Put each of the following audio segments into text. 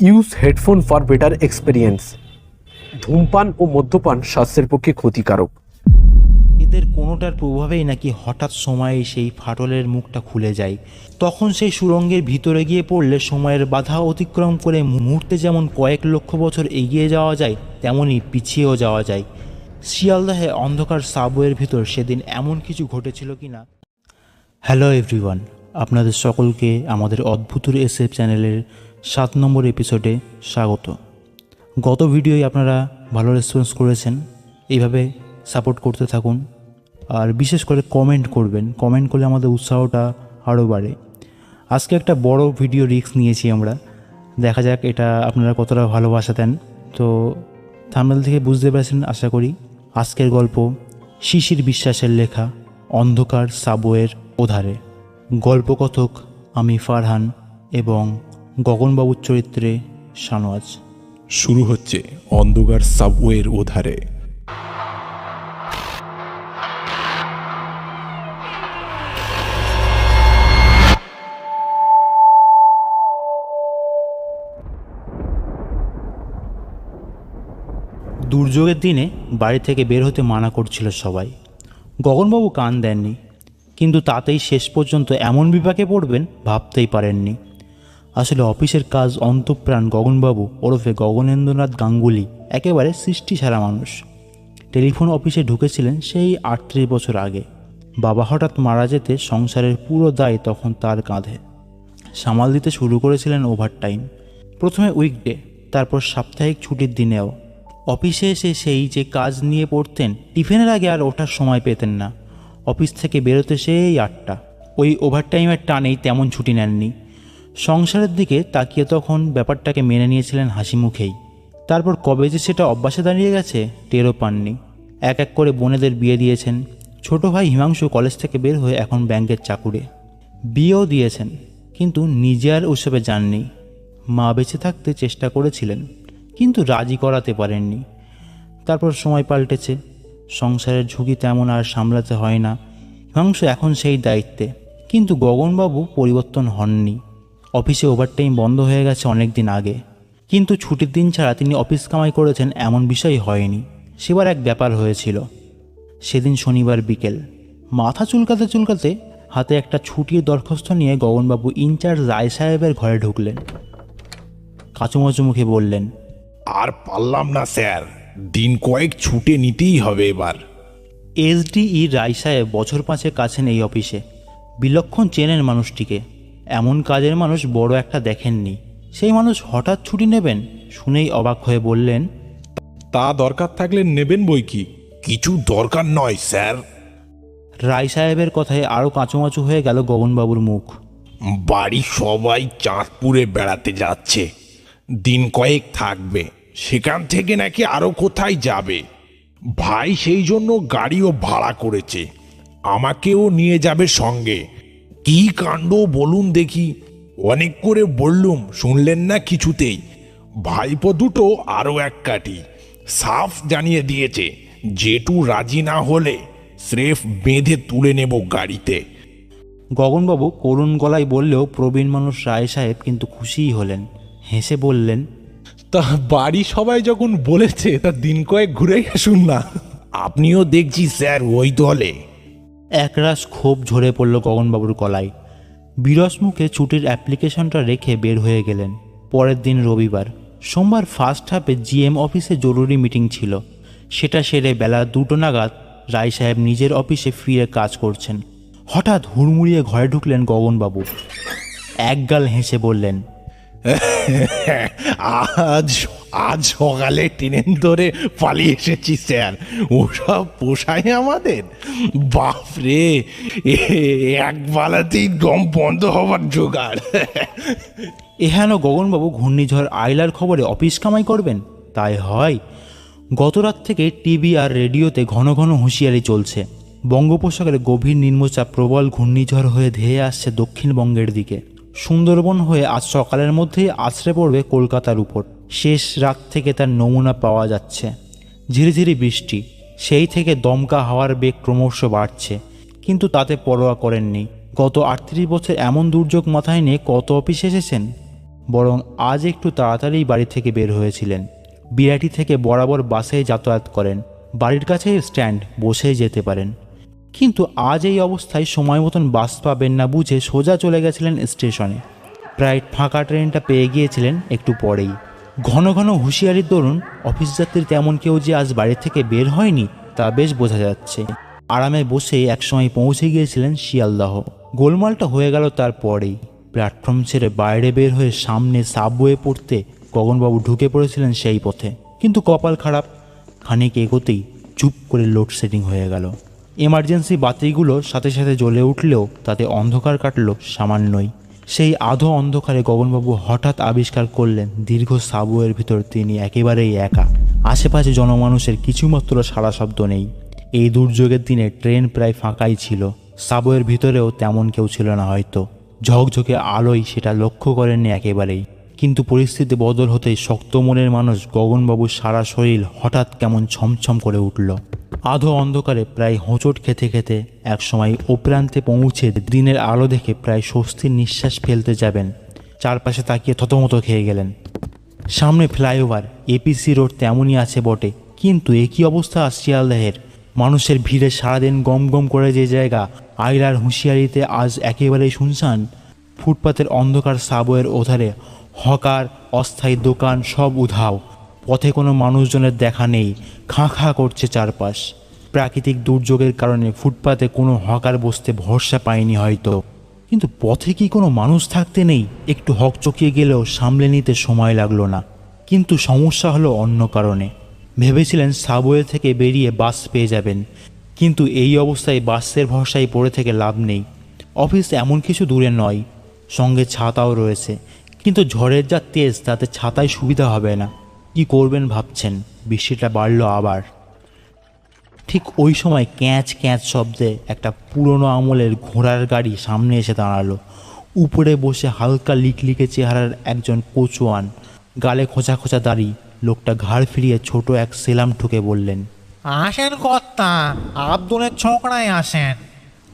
Use headphone for better experience ধূমপান ও মদ্যপান স্বাস্থ্যের পক্ষে ক্ষতিকারক। এদের কোনোটার প্রভাবেই নাকি হঠাৎ সময়ে সেই ফাটলের মুখটা খুলে যায়। তখন সেই সুরঙ্গের ভিতরে গিয়ে পড়লে সময়ের বাধা অতিক্রম করে মুহূর্তে যেমন কয়েক লক্ষ বছর এগিয়ে যাওয়া যায় তেমনই পিছিয়েও যাওয়া যায়। শিয়ালদাহে অন্ধকার সাবওয়ের ভিতর সেদিন এমন কিছু ঘটেছিল কি না হ্যালো এভরিওয়ান আপনাদের সকলকে আমাদের অদ্ভুতুর এসএফ চ্যানেলের সাত নম্বর এপিসোডে স্বাগত। গত ভিডিওয় আপনারা ভালো রেসপন্স করেছেন, এইভাবে সাপোর্ট করতে থাকুন। আর বিশেষ করে কমেন্ট করবেন কমেন্ট করলে আমাদের উৎসাহটা আরও বাড়ে। আজকে একটা বড় ভিডিও রিস্ক নিয়েছি আমরা। দেখা যাক এটা আপনারা কতটা ভালোবাসা দেন। তো থামনেল থেকে বুঝতে পেরেছেন, আশা করি। আজকের গল্প শিশির বিশ্বাসের লেখা, অন্ধকার সাবওয়ের ওধারে। গল্পকথক আমি ফারহান এবং গগনবাবুর চরিত্রে শানওয়াজ শুরু হচ্ছে অন্ধকার সাবওয়ের ওধারে দুর্যোগের দিনে বাড়ি থেকে বের হতে মানা করছিল সবাই। গগনবাবু কান দেননি কিন্তু তাতেই শেষ পর্যন্ত এমন বিপাকে পড়বেন ভাবতেই পারেননি। আসলে অফিসের কাজ অন্তঃপ্রাণ গগনবাবু ওরফে গগনেন্দ্রনাথ গাঙ্গুলি, একেবারে সৃষ্টি ছাড়া মানুষ। টেলিফোন অফিসে ঢুকেছিলেন সেই আটত্রিশ বছর আগে। বাবা হঠাৎ মারা যেতে সংসারের পুরো দায় তখন তার কাঁধে। সামাল দিতে শুরু করেছিলেন ওভারটাইম। প্রথমে উইকডে, তারপর সাপ্তাহিক ছুটির দিনেও। অফিসে এসে সেই যে কাজ নিয়ে পড়তেন, টিফিনের আগে আর ওঠার সময় পেতেন না। অফিস থেকে বেরোতে সেই আটটা। ওই ওভারটাইমের টানেই তেমন ছুটি নেননি। সংসারের দিকে তাকিয়ে তখন ব্যাপারটাকে মেনে নিয়েছিলেন হাসি মুখেই। তারপর কবে যে সেটা অভ্যাসে দাঁড়িয়ে গেছে, টেরও পাননি। এক এক করে বোনেদের বিয়ে দিয়েছেন। ছোট ভাই হিমাংশু কলেজ থেকে বের হয়ে এখন ব্যাংকের চাকুরে। বিয়েও দিয়েছেন, কিন্তু নিজে আর ওসবে যাননি মা বেঁচে থাকতে চেষ্টা করেছিলেন, কিন্তু রাজি করাতে পারেননি। তারপর সময় পাল্টেছে। সংসারের ঝুঁকি তেমন আর সামলাতে হয় না। হিমাংশু এখন সেই দায়িত্বে, কিন্তু গগনবাবু পরিবর্তন হননি। অফিসে ওভারটাইম বন্ধ হয়ে গেছে অনেক দিন আগে। কিন্তু ছুটির দিন ছাড়া তিনি অফিস কামাই করেছেন এমন বিষয় হয়নি। সেবার এক ব্যাপার হয়েছিল। সেদিন শনিবার বিকেল। মাথা চুলকাতে চুলকাতে হাতে একটা ছুটির দরখাস্ত নিয়ে গগনবাবু ইনচার্জ রায় সাহেবের ঘরে ঢুকলেন। কাচুমাচু মুখে বললেন আর পারলাম না স্যার। দিন কয়েক ছুটে নিতেই হবে এবার। এসডিই রায় সাহেব বছর পাঁচেক আছেন এই অফিসে। বিলক্ষণ চেনেন মানুষটিকে। এমন কাজের মানুষ বড় একটা দেখেননি। সেই মানুষ হঠাৎ ছুটি নেবেন শুনেই অবাক হয়ে বললেন তা দরকার থাকলে নেবেন বই কি? কিছু দরকার নয় স্যার। রায় সাহেবের কথায় আরও কাঁচুমাচু হয়ে গেল গগনবাবুর মুখ। বাড়ি সবাই চাঁদপুরে বেড়াতে যাচ্ছে। দিন কয়েক থাকবে। সেখান থেকে নাকি আরও কোথায় যাবে? ভাই সেই জন্য গাড়িও ভাড়া করেছে। আমাকেও নিয়ে যাবে সঙ্গে। কি কাণ্ড বলুন দেখি। অনেক করে বললুম শুনলেন না কিছুতেই। ভাইপো দুটো আরও এক কাটি সাফ জানিয়ে দিয়েছে জেঠু রাজি না হলে স্রেফ বেঁধে তুলে নেব গাড়িতে। গগনবাবু করুণ গলায় বললেও প্রবীণ মানুষ রায় সাহেব কিন্তু খুশিই হলেন। হেসে বললেন তা বাড়ি সবাই যখন বলেছে তা দিন কয়েক ঘুরে আসুন না। আপনিও দেখছি স্যার ওই দলে একরাশ ক্ষোভ ঝরে পড়ল গগনবাবুর গলায়। বিরস মুখে ছুটির অ্যাপ্লিকেশনটা রেখে বের হয়ে গেলেন। পরের দিন রবিবার। সোমবার ফার্স্ট হাফে জিএম অফিসে জরুরি মিটিং ছিল। সেটা সেরে বেলা দুটো নাগাদ রায় সাহেব নিজের অফিসে ফিরে কাজ করছেন। হঠাৎ হুড়মুড়িয়ে ঘরে ঢুকলেন গগনবাবু। একগাল হেসে বললেন আজ আজ সকালে ট্রেন ধরে পালিয়ে এসেছি, স্যার। ওসব পোষায় আমাদের? বাপ রে, এ- এক বালাতেই দম বন্ধ হবার জোগাড়। এহেন গগনবাবু ঘূর্ণিঝড় আইলার খবরে অফিস কামাই করবেন? তাই হয়। গতরাত থেকে টিভি আর রেডিওতে ঘন ঘন হুঁশিয়ারি চলছে। বঙ্গোপসাগরে গভীর নিম্নচাপ প্রবল ঘূর্ণিঝড় হয়ে ধেয়ে আসছে দক্ষিণবঙ্গের দিকে। সুন্দরবন হয়ে আজ সকালের মধ্যেই আছড়ে পড়বে কলকাতার উপর। শেষ রাত থেকে তার নমুনা পাওয়া যাচ্ছে। ঝিরিঝিরি বৃষ্টি। সেই থেকে দমকা হাওয়ার বেগ ক্রমশ বাড়ছে। কিন্তু তাতে পরোয়া করেননি। গত আটত্রিশ বছর এমন দুর্যোগ মাথায় নিয়ে কত অফিস এসেছেন? বরং আজ একটু তাড়াতাড়ি বাড়ি থেকে বের হয়েছিলেন। বিরাটি থেকে বরাবর বাসে যাতায়াত করেন। বাড়ির কাছে স্ট্যান্ড, বসেই যেতে পারেন। কিন্তু আজ এই অবস্থায় সময় মতন বাস পাবেন না বুঝে সোজা চলে গেছিলেন স্টেশনে। প্রায় ফাঁকা ট্রেনটা পেয়ে গিয়েছিলেন একটু পরেই। ঘন ঘন হুঁশিয়ারির দরুন অফিস যাত্রী তেমন কেউ যে আজ বাড়ি থেকে বের হয়নি, তা বেশ বোঝা যাচ্ছে। আরামে বসে একসময় পৌঁছে গিয়েছিলেন শিয়ালদাহ। গোলমালটা হয়ে গেল তারপরেই প্ল্যাটফর্ম ছেড়ে বাইরে বের হয়ে সামনে সাবওয়ে পড়তে গগনবাবু ঢুকে পড়েছিলেন সেই পথে। কিন্তু কপাল খারাপ। খানিক এগোতেই চুপ করে লোডশেডিং হয়ে গেল। এমার্জেন্সি বাতিগুলো সাথে সাথে জ্বলে উঠলেও তাতে অন্ধকার কাটলো সামান্যই। সেই আধো অন্ধকারে গগনবাবু হঠাৎ আবিষ্কার করলেন, দীর্ঘ সাবুয়ের ভিতর তিনি একেবারেই একা। আশেপাশে জনমানুষের কিছুমাত্র সারা শব্দ নেই। এই দুর্যোগের দিনে ট্রেন প্রায় ফাঁকাই ছিল। সাবওয়ের ভিতরেও তেমন কেউ ছিল না হয়তো। ঝকঝকে আলোয় সেটা লক্ষ্য করেননি একেবারেই। কিন্তু পরিস্থিতি বদল হতেই শক্ত মনের মানুষ গগনবাবুর সারা শরীর হঠাৎ কেমন ছমছম করে উঠল। আধো অন্ধকারে প্রায় হোঁচট খেতে খেতে একসময় ওপ্রান্তে পৌঁছে দিনের আলো দেখে প্রায় স্বস্তির নিঃশ্বাস ফেলতে যাবেন। চারপাশে তাকিয়ে থতমত খেয়ে গেলেন। সামনে ফ্লাইওভার এপিসি রোড তেমনই আছে বটে, কিন্তু একই অবস্থা শিয়ালদাহের মানুষের ভিড়ে সারাদিন গম গম করে যে জায়গা আইলার হুঁশিয়ারিতে আজ একেবারেই শুনশান। ফুটপাতের অন্ধকার সাবয়ের ওধারে হকার, অস্থায়ী দোকান সব উধাও। পথে কোনো মানুষজনের দেখা নেই, খাঁ খাঁ করছে চারপাশ। প্রাকৃতিক দুর্যোগের কারণে ফুটপাতে কোনো হকার বসতে ভরসা পায়নি হয়তো। কিন্তু পথে কি কোনো মানুষ থাকতে নেই? একটু হক চকিয়ে গেলেও সামলে নিতে সময় লাগল না। কিন্তু সমস্যা হলো অন্য কারণে। ভেবেছিলেন সাবওয়ে থেকে বেরিয়ে বাস পেয়ে যাবেন। কিন্তু এই অবস্থায় বাসের ভরসায় পড়ে থেকে লাভ নেই। অফিস এমন কিছু দূরে নয়। সঙ্গে ছাতাও রয়েছে। কিন্তু ঝড়ের যা তেজ, তাতে ছাতায় সুবিধা হবে না। কি করবেন ভাবছেন? বৃষ্টিটা বাড়লো আবার। ঠিক ওই সময় ক্যাঁচ ক্যাঁচ শব্দে একটা পুরনো আমলের ঘোড়ার গাড়ি সামনে এসে দাঁড়াল। উপরে বসে হালকা লিকলিকে চেহারার একজন কোচোয়ান গালে খোঁচা খোঁচা দাড়ি লোকটা ঘাড় ফিরিয়ে ছোট এক সেলাম ঠুকে বললেন আসেন কর্তা আব্দুলের ছোকরায় আসেন।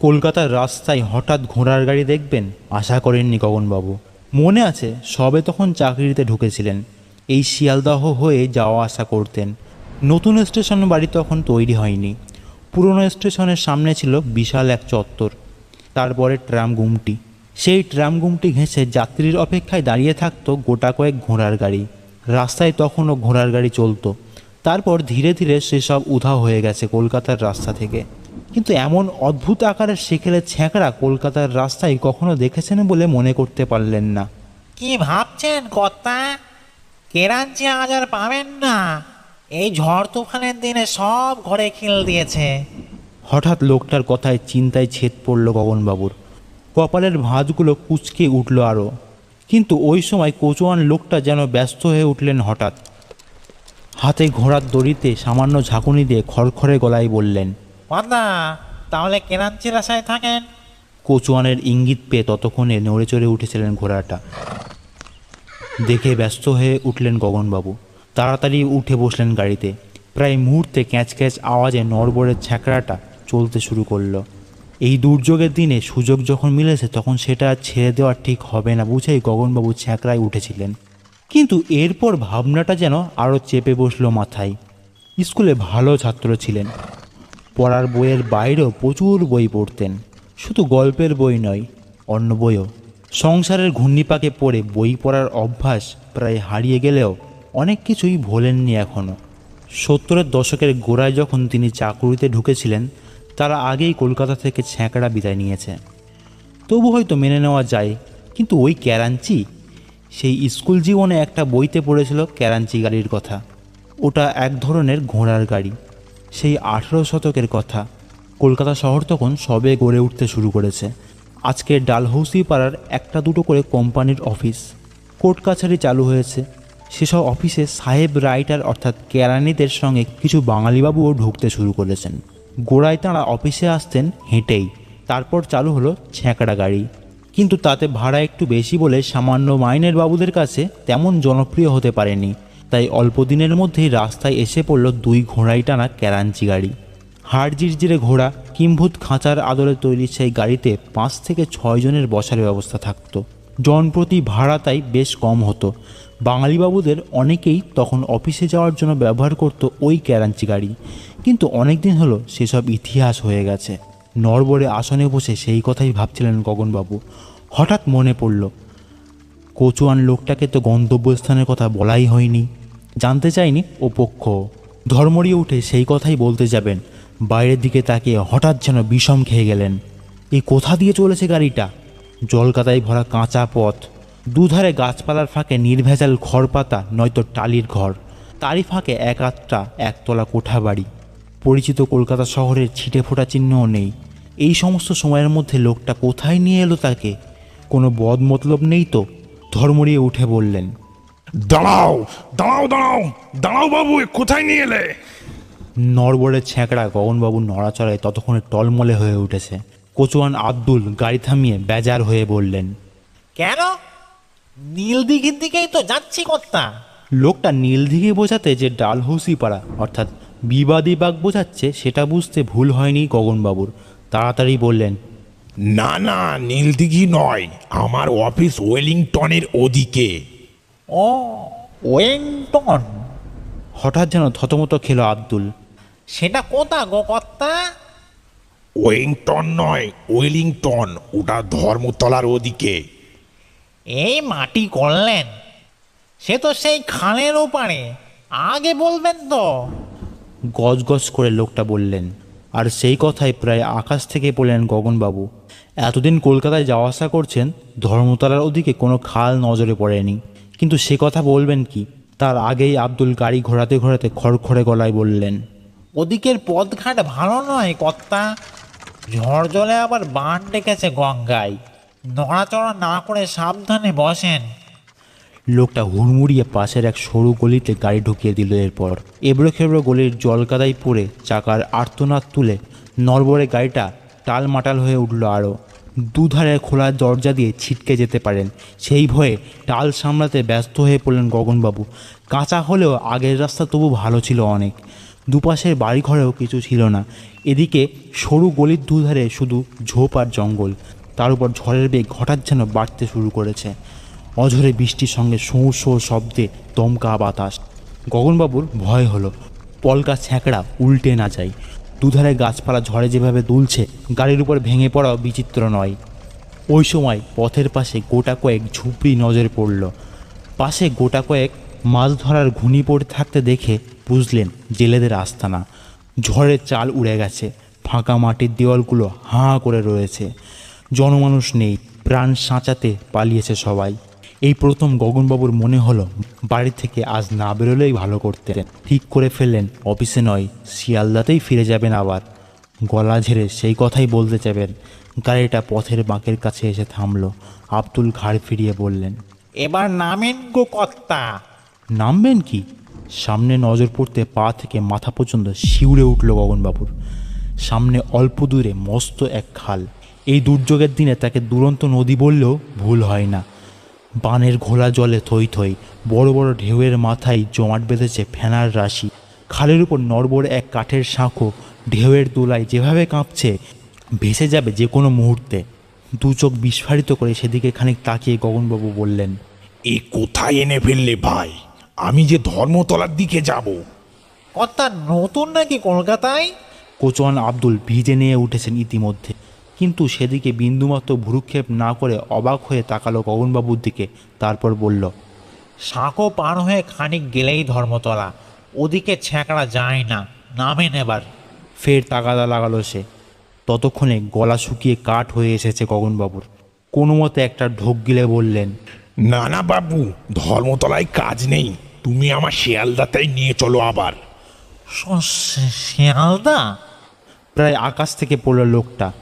কলকাতার রাস্তায় হঠাৎ ঘোড়ার গাড়ি দেখবেন? আশা করেননি গগনবাবু। মনে আছে সবে তখন চাকরিতে ঢুকেছিলেন। এই শিয়ালদাহ হয়ে যাওয়া আসা করতেন। নতুন স্টেশন বাড়ি তখন তৈরি হয়নি। পুরনো স্টেশনের সামনে ছিল বিশাল এক চত্বর, তারপরে ট্রাম গুমটি। সেই ট্রাম গুমটি ঘেঁষে যাত্রীর অপেক্ষায় দাঁড়িয়ে থাকতো গোটা কয়েক ঘোড়ার গাড়ি। রাস্তায় তখনও ঘোড়ার গাড়ি চলতো। তারপর ধীরে ধীরে সেসব উধাও হয়ে গেছে কলকাতার রাস্তা থেকে। কিন্তু এমন অদ্ভুত আকারের সেকেলের ছ্যাঁকড়া কলকাতার রাস্তায় কখনো দেখেছেন বলে মনে করতে পারলেন না। কি ভাবছেন কর্তা? কেরাঞ্চি আজ আর পাবেন না? এই ঝড় তুফানের দিনে সব ঘরে খিল দিয়েছে। হঠাৎ লোকটার কথায় চিন্তায় ছেদ পড়ল গগনবাবুর। কপালের ভাঁজগুলো কুচকে উঠল আরও। কিন্তু ওই সময় কোচোয়ান লোকটা যেন ব্যস্ত হয়ে উঠলেন হঠাৎ। হাতে ঘোড়ার দড়িতে সামান্য ঝাঁকুনি দিয়ে খড়খড়ে গলায় বললেন কর্তা তাহলে কেরাঞ্চির আশায় থাকেন? কোচোয়ানের ইঙ্গিত পেয়ে ততক্ষণে নড়ে চড়ে উঠেছিলেন ঘোড়াটা। দেখে ব্যস্ত হয়ে উঠলেন গগনবাবু। তাড়াতাড়ি উঠে বসলেন গাড়িতে। প্রায় মুহূর্তে ক্যাঁচ ক্যাঁচ আওয়াজে নড়বড়ের ছ্যাঁকড়াটা চলতে শুরু করল। এই দুর্যোগের দিনে সুযোগ যখন মিলেছে, তখন সেটা ছেড়ে দেওয়া ঠিক হবে না বুঝেই গগনবাবু ছ্যাঁকড়ায় উঠেছিলেন। কিন্তু এরপর ভাবনাটা যেন আরও চেপে বসল মাথায়। স্কুলে ভালো ছাত্র ছিলেন। পড়ার বইয়ের বাইরেও প্রচুর বই পড়তেন। শুধু গল্পের বই নয়, অন্য বইও। সংসারের ঘূর্ণিপাকে পড়ে বই পড়ার অভ্যাস প্রায় হারিয়ে গেলেও অনেক কিছুই ভোলেননি এখনও সত্তরের দশকের গোড়ায় যখন তিনি চাকুরিতে ঢুকেছিলেন, তারা আগেই কলকাতা থেকে ছ্যাঁকড়া বিদায় নিয়েছে। তবু হয়তো মেনে নেওয়া যায়, কিন্তু ওই ক্যারাঞ্চি? সেই স্কুল জীবনে একটা বইতে পড়েছিল ক্যারাঞ্চি গাড়ির কথা। ওটা এক ধরনের ঘোড়ার গাড়ি। সেই আঠেরো শতকের কথা। কলকাতা শহর তখন সবে গড়ে উঠতে শুরু করেছে। আজকের ডালহৌসি পাড়ার একটা দুটো করে কোম্পানির অফিস। কোর্ট কাছারি চালু হয়েছে। সেসব অফিসে সাহেব রাইটার অর্থাৎ কেরানিদের সঙ্গে কিছু বাঙালিবাবুও ঢুকতে শুরু করেছেন। গোড়ায় তাঁরা অফিসে আসতেন হেঁটেই। তারপর চালু হলো ছ্যাঁকড়া গাড়ি। কিন্তু তাতে ভাড়া একটু বেশি বলে সামান্য মাইনের বাবুদের কাছে তেমন জনপ্রিয় হতে পারেনি। তাই অল্প দিনের মধ্যেই রাস্তায় এসে পড়ল দুই ঘোড়াই টানা ক্যারাঞ্চি গাড়ি। হাড় জিরজিরে ঘোড়া কিম্ভূত খাঁচার আদলে তৈরি সেই গাড়িতে পাঁচ থেকে ছয় জনের বসার ব্যবস্থা থাকতো। জনপ্রতি ভাড়া তাই বেশ কম হতো। বাঙালিবাবুদের অনেকেই তখন অফিসে যাওয়ার জন্য ব্যবহার করত ওই ক্যারাঞ্চি গাড়ি। কিন্তু অনেক দিন হলো সেসব ইতিহাস হয়ে গেছে। নরবরে আসনে বসে সেই কথাই ভাবছিলেন গগনবাবু। হঠাৎ মনে পড়ল, কচুয়ান লোকটাকে তো গন্তব্যস্থানের কথা বলাই হয়নি। জানতে চাইনি ও পক্ষ। ধর্মড়িয়ে উঠে সেই কথাই বলতে যাবেন বাইরের দিকে তাকিয়ে হঠাৎ যেন বিষম খেয়ে গেলেন। এই কোথা দিয়ে চলেছে গাড়িটা? জলকাদায় ভরা কাঁচা পথ, দুধারে গাছপালার ফাঁকে নির্ভেজাল খড়পাতা, নয়তো টালির ঘর, তারই ফাঁকে এক আধটা, একতলা কোঠা বাড়ি। পরিচিত কলকাতা শহরের ছিটে ফোটা চিহ্নও নেই। এই সমস্ত সময়ের মধ্যে লোকটা কোথায় নিয়ে এলো তাকে? কোনো বদ মতলব নেই তো? ধর্মরিয়ে উঠে বললেন, দাঁড়াও দাঁড়াও দাঁড়াও দাঁড়াও বাবু কোথায় নিয়ে এলে? নরবরের ছ্যাঁকড়া গগনবাবুর নড়াচড়ায় ততক্ষণে টলমলে হয়ে উঠেছে। কোচোয়ান আব্দুল গাড়ি থামিয়ে বেজার হয়ে বললেন কেন? নীল দিঘির দিকেই তো যাচ্ছি কর্তা। লোকটা নীলদিঘি বোঝাতে যে ডালহৌসি পাড়া অর্থাৎ বিবাদী বাগ বোঝাচ্ছে সেটা বুঝতে ভুল হয়নি গগনবাবুর। তাড়াতাড়ি বললেন না না নীলদিঘি নয় আমার অফিস ওয়েলিংটনের ওদিকে। ও ওয়েলিংটন? হঠাৎ যেন থতমত খেলো আব্দুল। সেটা কোথা গো কর্তা? ওয়েলিংটন নয় ওয়েলিংটন ওটা ধর্মতলার ওদিকে। এই মাটি করলেন সে তো সেই খালের ওপারে। আগে বলবেন তো। গজগজ করে লোকটা বললেন আর সেই কথাই প্রায় আকাশ থেকে পড়লেন গগনবাবু। এতদিন কলকাতায় যাওয়া আসা করছেন ধর্মতলার ওদিকে কোনো খাল নজরে পড়েনি। কিন্তু সে কথা বলবেন কি তার আগেই আব্দুল গাড়ি ঘোরাতে ঘোরাতে খড়খড়ে গলায় বললেন ওদিকের পথঘাট ভালো নয়, কর্তা। ঝড় জলে আবার বান ডেকেছে গঙ্গায়। নড়াচড়া না করে সাবধানে বসেন। লোকটা হুড়মুড়িয়ে পাশের এক সরু গলিতে গাড়ি ঢুকিয়ে দিল এরপর। এবড়ো খেবড়ো গলির জলকাদাই পড়ে চাকার আর্তনাদ তুলে নরবরে গাড়িটা টালমাটাল হয়ে উঠল আরও দুধারে খোলা দরজা দিয়ে ছিটকে যেতে পারেন। সেই ভয়ে টাল সামলাতে ব্যস্ত হয়ে পড়লেন গগনবাবু। কাঁচা হলেও আগের রাস্তা তবু ভালো ছিল অনেক। দুপাশের বাড়িঘরেও কিছু ছিল না। এদিকে সরু গলির দুধারে শুধু ঝোপ আর জঙ্গল। তার উপর ঝড়ের বেগ হঠাৎ যেন বাড়তে শুরু করেছে। অঝরে বৃষ্টির সঙ্গে শোঁ শোঁ শব্দে দমকা বাতাস। গগনবাবুর ভয় হলো। পলকা ছ্যাঁকড়া উল্টে না যায়। দুধারে গাছপালা ঝড়ে যেভাবে দুলছে, গাড়ির উপর ভেঙে পড়াও বিচিত্র নয়। ওই সময় পথের পাশে গোটা কয়েক ঝুপড়ি নজরে পড়ল। পাশে গোটা কয়েক মাছ ধরার ঘুনি পড়ে থাকতে দেখে বুঝলেন জেলেদের আস্তানা। ঝড়ের চাল উড়ে গেছে ফাঁকা মাটির দেওয়ালগুলো হাঁ করে রয়েছে। জনমানুষ নেই প্রাণ সাঁচাতে পালিয়েছে সবাই। এই প্রথম গগনবাবুর মনে হলো বাড়ি থেকে আজ না বেরোলেই ভালো করতেন। ঠিক করে ফেললেন অফিসে নয় শিয়ালদাতেই ফিরে যাবেন আবার। গলা ঝেড়ে সেই কথাই বলতে চাবেন গাড়িটা পথের বাঁকের কাছে এসে থামলো আব্দুল ঘাড় ফিরিয়ে বললেন এবার নামেন গো কর্তা। নামবেন কি? সামনে নজর পড়তে পা থেকে মাথা পর্যন্ত শিউরে উঠল গগনবাবুর। সামনে অল্প দূরে মস্ত এক খাল। এই দুর্যোগের দিনে তাকে দুরন্ত নদী বললেও ভুল হয় না। বানের ঘোলা জলে থই থই, বড় বড় ঢেউয়ের মাথায় জমাট বেঁধেছে ফেনার রাশি। খালের উপর নড়বড়ে এক কাঠের শাঁখো ঢেউয়ের দোলায় যেভাবে কাঁপছে, ভেসে যাবে যে কোনো মুহূর্তে। দু চোখ বিস্ফারিত করে সেদিকে খানিক তাকিয়ে গগনবাবু বললেন, এ কোথায় এনে ফেললে ভাই? আমি যে ধর্মতলার দিকে যাব। কর্তা নতুন নাকি কলকাতায়? কোচওয়ান আব্দুল ভিজে নিয়ে উঠেছেন ইতিমধ্যে। কিন্তু সেদিকে বিন্দুমাত্র ভুরুক্ষেপ না করে অবাক হয়ে তাকালো গগনবাবুর দিকে তারপর বলল সাঁকো পার হয়ে খানিক গেলেই ধর্মতলা ওদিকে ছ্যাঁকড়া যায় না নামেন এবার ফের তাগাদা লাগালো সে। ততক্ষণে গলা শুকিয়ে কাঠ হয়ে এসেছে গগনবাবুর। কোনো মতে একটা ঢোক গিলে বললেন না না বাবু ধর্মতলায় কাজ নেই। তুমি আমার শিয়ালদাতেই নিয়ে চলো আবার। শিয়ালদা? প্রায় আকাশ থেকে পড়ল লোকটা।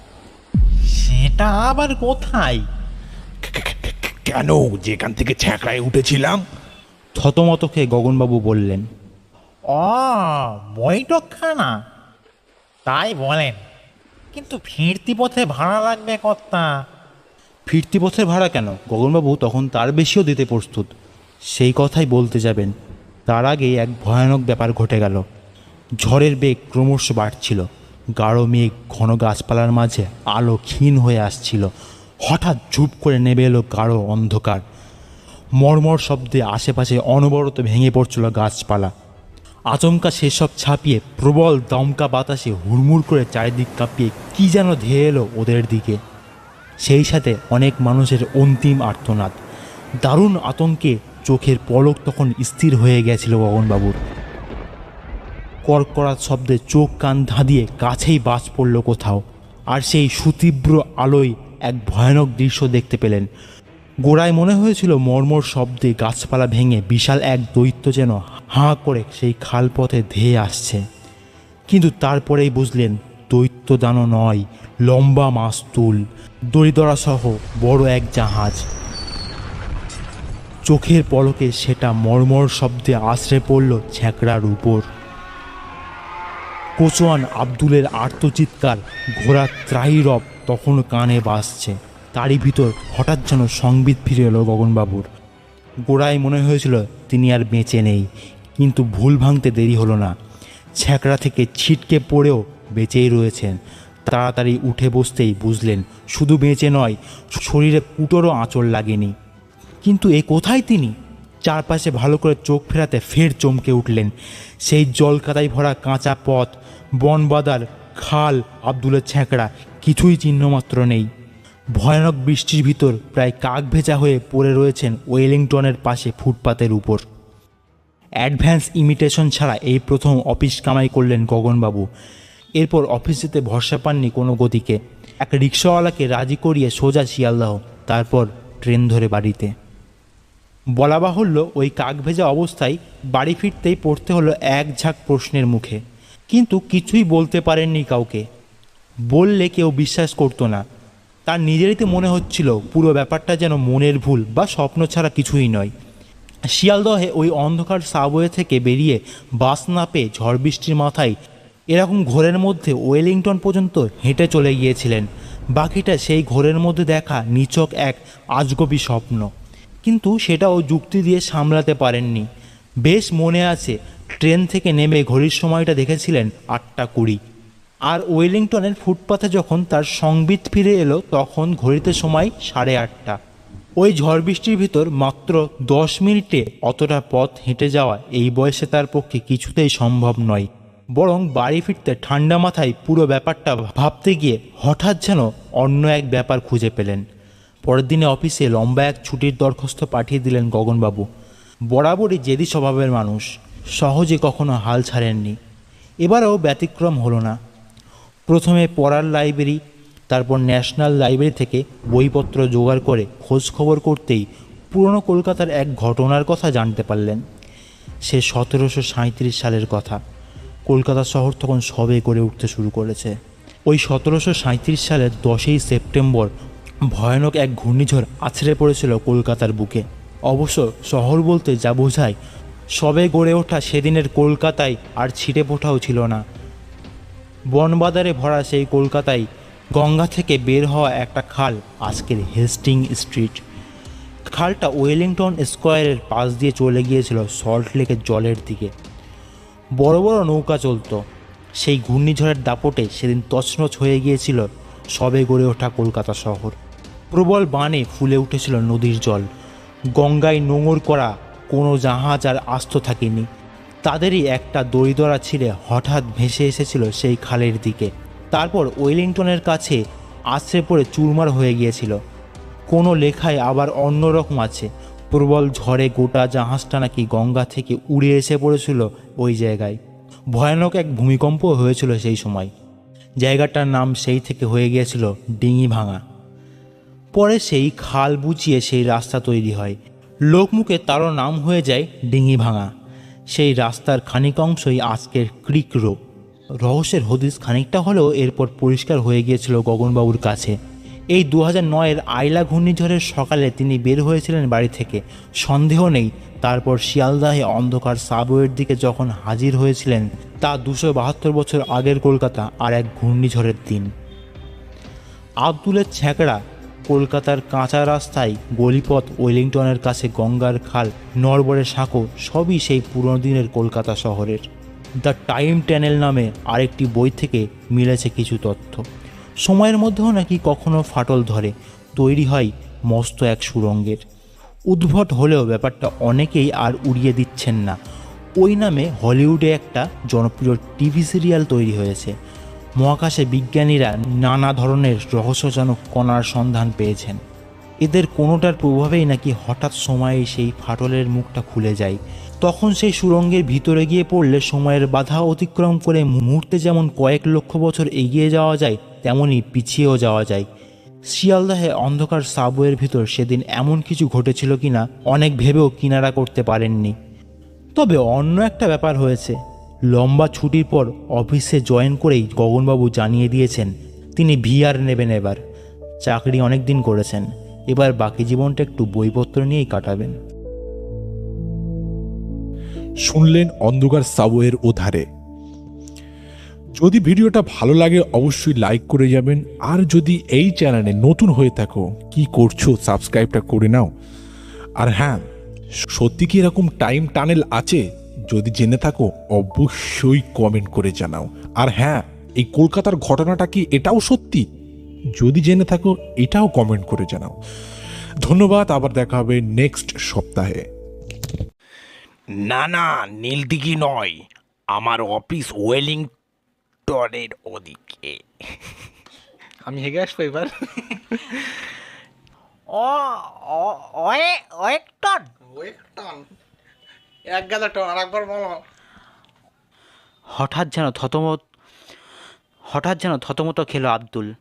সেটা আবার কোথায়? কেন? যেখান থেকে ছ্যাঁকড়ায় উঠেছিলাম? থতমত খেয়ে গগনবাবু বললেন অ বৈঠকখানা তাই বলেন কিন্তু ফিরতি পথে ভাড়া লাগবে কর্তা ফিরতি পথের ভাড়া কেন? গগনবাবু তখন তার বেশিও দিতে প্রস্তুত। সেই কথাই বলতে যাবেন। তার আগেই এক ভয়ানক ব্যাপার ঘটে গেল। ঝড়ের বেগ ক্রমশ বাড়ছিল। গাঢ় মেঘ ঘন গাছপালার মাঝে আলো ক্ষীণ হয়ে আসছিল। হঠাৎ ঝুপ করে নেমে এলো গাঢ় অন্ধকার। মর্মর শব্দে আশেপাশে অনবরত ভেঙে পড়ছিল গাছপালা। আচমকা সেসব ছাপিয়ে প্রবল দমকা বাতাসে হুড়মুড় করে চারিদিক কাঁপিয়ে কি যেন ধেয়ে এলো ওদের দিকে। সেই সাথে অনেক মানুষের অন্তিম আর্তনাদ। দারুণ আতঙ্কে চোখের পলক তখন স্থির হয়ে গেছিল গগনবাবুর। কড়কড়ার শব্দে চোখ কান ধাঁধিয়ে কাছেই বাজ পড়ল কোথাও, আর সেই সুতীব্র আলোয় এক ভয়ানক দৃশ্য দেখতে পেলেন। গোড়ায় মনে হয়েছিল মর্মর শব্দে গাছপালা ভেঙে বিশাল এক দৈত্য যেন হাঁ করে সেই খাল পথে ধেয়ে আসছে। কিন্তু তারপরেই বুঝলেন দৈত্য দানও নয়, লম্বা মাস্তুল দড়িদড়া সহ বড় এক জাহাজ। চোখের পলকে সেটা মর্মর শব্দে আশ্রে পড়ল ছ্যাঁকড়ার উপর। কোচোয়ান আব্দুলের আর্তচিৎকার ঘোড়ার ত্রাইরব তখন কানে বাসছে তারই ভিতর হঠাৎ যেন সংবিত ফিরে এলো গগনবাবুর। গোড়ায় মনে হয়েছিল তিনি আর বেঁচে নেই, কিন্তু ভুল ভাঙতে দেরি হলো না। ছ্যাকড়া থেকে ছিটকে পড়েও বেঁচেই রয়েছেন। তাড়াতাড়ি উঠে বসতেই বুঝলেন, শুধু বেঁচে নয়, শরীরে কুটোরও আঁচড় লাগেনি। কিন্তু এ কোথায় তিনি? চারপাশে ভালো করে চোখ ফেরাতে ফের চমকে উঠলেন। সেই জলকাদায় ভরা কাঁচা পথ, বনবাদার খাল, আব্দুলের ছ্যাঁকড়া, কিছুই চিহ্নমাত্র নেই। ভয়ানক বৃষ্টির ভিতর প্রায় কাক ভেজা হয়ে পড়ে রয়েছেন ওয়েলিংটনের পাশে ফুটপাতের উপর। অ্যাডভান্স ইমিটেশন ছাড়া এই প্রথম অফিস কামাই করলেন গগনবাবু। এরপর অফিস যেতে ভরসা পাননি কোনো গতিকে। এক রিক্সাওয়ালাকে রাজি করিয়ে সোজা শিয়ালদাহ তারপর ট্রেন ধরে বাড়িতে। বলা বাহুল্য ওই কাক ভেজা অবস্থায় বাড়ি ফিরতেই পড়তে হলো এক ঝাঁক প্রশ্নের মুখে। কিন্তু কিছুই বলতে পারেননি কাউকে। বললে কেউ বিশ্বাস করতো না। তার নিজেরই তো মনে হচ্ছিল, পুরো ব্যাপারটা যেন মনের ভুল বা স্বপ্ন ছাড়া কিছুই নয়। শিয়ালদহে ওই অন্ধকার সাবওয়ে থেকে বেরিয়ে বাস না পেয়ে ঝড় বৃষ্টির মাথায় এরকম ঘোরের মধ্যে ওয়েলিংটন পর্যন্ত হেঁটে চলে গিয়েছিলেন। বাকিটা সেই ঘোরের মধ্যে দেখা নিচক এক আজগবি স্বপ্ন। কিন্তু সেটাও যুক্তি দিয়ে সামলাতে পারেননি। বেশ মনে আছে, ট্রেন থেকে নেমে ঘড়ির সময়টা দেখেছিলেন আটটা কুড়ি। আর ওয়েলিংটনের ফুটপাথে যখন তার সংবিত ফিরে এলো, তখন ঘড়িতে সময় সাড়ে আটটা। ওই ঝড় বৃষ্টির ভিতর মাত্র দশ মিনিটে অতটা পথ হেঁটে যাওয়া এই বয়সে তার পক্ষে কিছুতেই সম্ভব নয়। বরং বাড়ি ফিরতে ঠান্ডা মাথায় পুরো ব্যাপারটা ভাবতে গিয়ে হঠাৎ যেন অন্য এক ব্যাপার খুঁজে পেলেন। পরের দিনে অফিসে লম্বা এক ছুটির দরখাস্ত পাঠিয়ে দিলেন গগনবাবু। বরাবরই জেদি স্বভাবের মানুষ, সহজে কখনো হাল ছাড়েননি। এবারও ব্যতিক্রম হলো না। প্রথমে পড়ার লাইব্রেরি, তারপর ন্যাশনাল লাইব্রেরি থেকে বইপত্র জোগাড় করে খোঁজ খবর করতেই পুরনো কলকাতার এক ঘটনার কথা জানতে পারলেন। সে সতেরোশো সাঁত্রিশ সালের কথা। কলকাতা শহর তখন সবে গড়ে উঠতে শুরু করেছে। ওই সতেরোশো সাঁত্রিশ সালের দশই সেপ্টেম্বর ভয়ানক এক ঘূর্ণিঝড় আছড়ে পড়েছিল কলকাতার বুকে। অবশ্য শহর বলতে যা বোঝায়, সবে গড়ে ওঠা সেদিনের কলকাতায় আর ছিটে ফোটাও ছিল না। বনবাজারে ভরা সেই কলকাতায় গঙ্গা থেকে বের হওয়া একটা খাল আজকের হেস্টিং স্ট্রিট। খালটা ওয়েলিংটন স্কোয়ারের পাশ দিয়ে চলে গিয়েছিল সল্ট লেকের জলের দিকে। বড় বড় নৌকা চলতো। সেই ঘূর্ণিঝড়ের দাপটে সেদিন তছনছ হয়ে গিয়েছিল সবে গড়ে ওঠা কলকাতা শহর। প্রবল বানে ফুলে উঠেছিল নদীর জল। গঙ্গায় নোঙর করা কোনো জাহাজ আর আস্ত থাকেনি। তাদেরই একটা দড়িদড়া ছিঁড়ে হঠাৎ ভেসে এসেছিল সেই খালের দিকে। তারপর ওয়েলিংটনের কাছে আছড়ে পড়ে চুরমার হয়ে গিয়েছিল। কোনো লেখায় আবার অন্যরকম আছে। প্রবল ঝড়ে গোটা জাহাজটা নাকি গঙ্গা থেকে উড়ে এসে পড়েছিল ওই জায়গায়। ভয়ানক এক ভূমিকম্প হয়েছিল সেই সময়। জায়গাটার নাম সেই থেকে হয়ে গিয়েছিল ডিঙি ভাঙা। পরে সেই খাল বুঝিয়ে সেই রাস্তা তৈরি হয়। লোকমুখে তারও নাম হয়ে যায় ডিঙি ভাঙা। সেই রাস্তার খানিক অংশই আজকের ক্রিক রো রহস্যের হদিস খানিকটা হলেও এরপর পরিষ্কার হয়ে গিয়েছিল গগনবাবুর কাছে। এই দু হাজার নয়ের আইলা ঘূর্ণিঝড়ের সকালে তিনি বের হয়েছিলেন বাড়ি থেকে। সন্দেহ নেই, তারপর শিয়ালদাহে অন্ধকার সাবওয়ের দিকে যখন হাজির হয়েছিলেন, তা দুশো বাহাত্তর বছর আগের কলকাতা আর এক ঘূর্ণিঝড়ের দিন। আব্দুলের ছ্যাঁকড়া কলকাতার কাঁচা রাস্তায় গলিপথ ওয়েলিংটনের কাছে গঙ্গার খাল নরবরের সাঁকো, সবই সেই পুরনো দিনের কলকাতা শহরের। দ্য টাইম ট্যানেল নামে আরেকটি বই থেকে মিলেছে কিছু তথ্য। সময়ের মধ্যেও নাকি কখনো ফাটল ধরে, তৈরি হয় মস্ত এক সুরঙ্গের। উদ্ভট হলেও ব্যাপারটা অনেকেই আর উড়িয়ে দিচ্ছেন না। ওই নামে হলিউডে একটা জনপ্রিয় টিভি সিরিয়াল তৈরি হয়েছে। মহাকাশে বিজ্ঞানীরা নানা ধরনের রহস্যজনক কণার সন্ধান পেয়েছেন। এদের কোনোটার প্রভাবেই নাকি হঠাৎ সময়ে সেই ফাটলের মুখটা খুলে যায়। তখন সেই সুরঙ্গের ভিতরে গিয়ে পড়লে সময়ের বাধা অতিক্রম করে মুহূর্তে যেমন কয়েক লক্ষ বছর এগিয়ে যাওয়া যায় তেমনই পিছিয়েও যাওয়া যায়। শিয়ালদাহে অন্ধকার সাবওয়ের ভিতর সেদিন এমন কিছু ঘটেছিল কিনা অনেক ভেবেও কিনারা করতে পারেননি। তবে অন্য একটা ব্যাপার হয়েছে। লম্বা ছুটির পর অফিসে জয়েন করেই গগনবাবু জানিয়ে দিয়েছেন, তিনি ভিআর নেবেন এবার। চাকরি অনেক দিন করেছেন। এবার বাকি জীবনটা একটু বইপত্র নিয়েই কাটাবেন। শুনলেন অন্ধকার সাবওয়ের ওধারে। যদি ভিডিওটা ভালো লাগে, অবশ্যই লাইক করে যাবেন। আর যদি এই চ্যানেলে নতুন হয়ে থাকো, কি করছ সাবস্ক্রাইবটা করে নাও। আর হ্যাঁ সত্যি কি এরকম টাইম টানেল আছে? যদি জেনে থাকো, অবশ্যই কমেন্ট করে জানাও। আর হ্যাঁ এই কলকাতার ঘটনাটা কি এটাও সত্যি? যদি জেনে থাকো, এটাও কমেন্ট করে জানাও। ধন্যবাদ, আবার দেখা হবে নেক্সট সপ্তাহে। না না, নীলদিঘি নয়। আমার অফিস ওয়েলিংটনের ওদিকে। আমি হেগে আসব এবার। ও ও- ওয়ে ওয়েকটন ওয়েক টন। এক গাদা টন আর একবার বলো। হঠাৎ যেন থতমত হঠাৎ যেন থতমত খেলো আব্দুল।